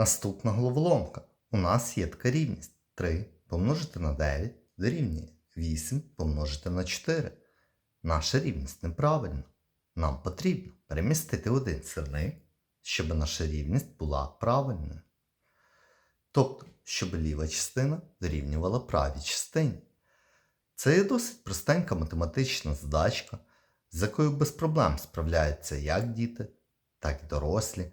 Наступна головоломка. У нас є така рівність 3 помножити на 9 дорівнює 8 помножити на 4. Наша рівність неправильна. Нам потрібно перемістити один сирник, щоб наша рівність була правильною. Тобто, щоб ліва частина дорівнювала правій частині. Це є досить простенька математична задачка, з якою без проблем справляються як діти, так і дорослі.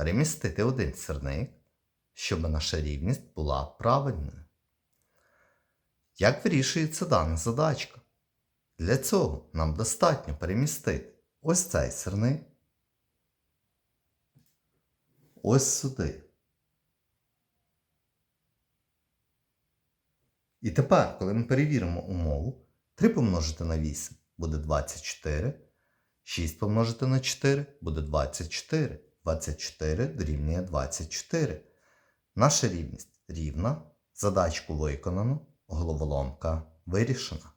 перемістити один сирник, щоб наша рівність була правильною. Як вирішується дана задачка? Для цього нам достатньо перемістити ось цей сирник, ось сюди. І тепер, коли ми перевіримо умову, 3 помножити на 8 буде 24, 6 помножити на 4 буде 24. 24 дорівнює 24. Наша рівність рівна. Задачку виконано, головоломка вирішена.